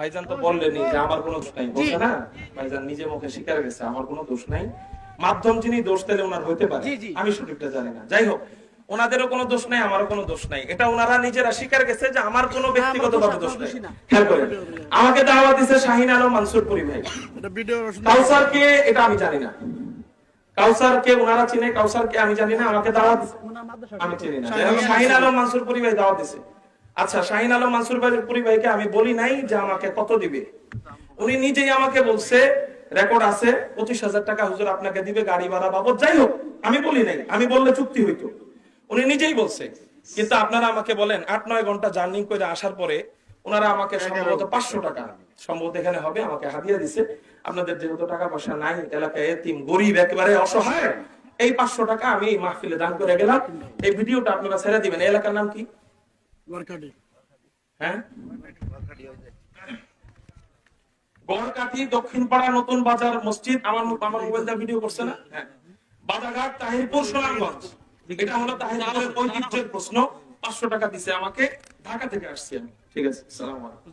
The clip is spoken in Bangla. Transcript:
ভাইজান তো বললেনই যে আমার কোনো দোষ নাই। বলছে না? ভাইজান নিজে মুখে স্বীকার গেছে আমার কোনো দোষ নাই। মাধ্যম যিনি দোষ দিলে ওনার হইতে পারে। আমি সঠিকটা জানি না। যাই হোক ওনাদেরও কোনো দোষ নাই আমারও কোনো দোষ নাই। এটা ওনারা নিজেরা স্বীকার গেছে যে আমার কোনো ব্যক্তিগত ভাবে দোষ নাই। খেয়াল করেন আমাকে দাওয়াত দিছে শাহিন আলম মানসুরপুরি ভাই। এটা ভিডিও কাউসার কে এটা আমি জানি না। কাউসার কে ওনারা চিনে কাউসার কে আমি জানি না আমাকে দাওয়াত। আমি চিনি না। শাহিন আলম মানসুর পুরি ভাই দাওয়াত দিছে। আচ্ছা শাহিন আলম মানসুর ভাই পুরি ভাইকে আমি বলি নাই যে আমাকে কত দিবে। উনি নিজেই আমাকে বলছে রেকর্ড আছে পঁচিশ হাজার টাকা হুজুর আপনাকে দিবে গাড়ি ভাড়া বাবদ। যাই হোক আমি বলি নাই আমি বললে চুক্তি হইতো। উনি নিজেই বলছে কিন্তু আপনারা আমাকে বলেন আট নয় ঘণ্টা জার্নি করে আসার পরে ওনারা আমাকে সম্ভবত পাঁচশো টাকা সম্ভবত এখানে হবে আমাকে হাদিয়া দিছে। আপনাদের যেহেতু টাকা পয়সা নাই এলাকায় এতিম গরিব একেবারে অসহায় এই পাঁচশো টাকা আমি মাহফিলে দান করে গেলাম। এই ভিডিওটা আপনারা ছেড়ে দিবেন। এলাকার নাম কি? হ্যাঁ? দক্ষিণ নতুন বাজার মসজিদ, আমার আমার ভিডিও করছে না? হ্যাঁ। বাজারঘাট এটা হলো প্রশ্ন। পাঁচশো টাকা আমাকে। ঢাকা থেকে আসছি আমি। ঠিক আছে, সালাম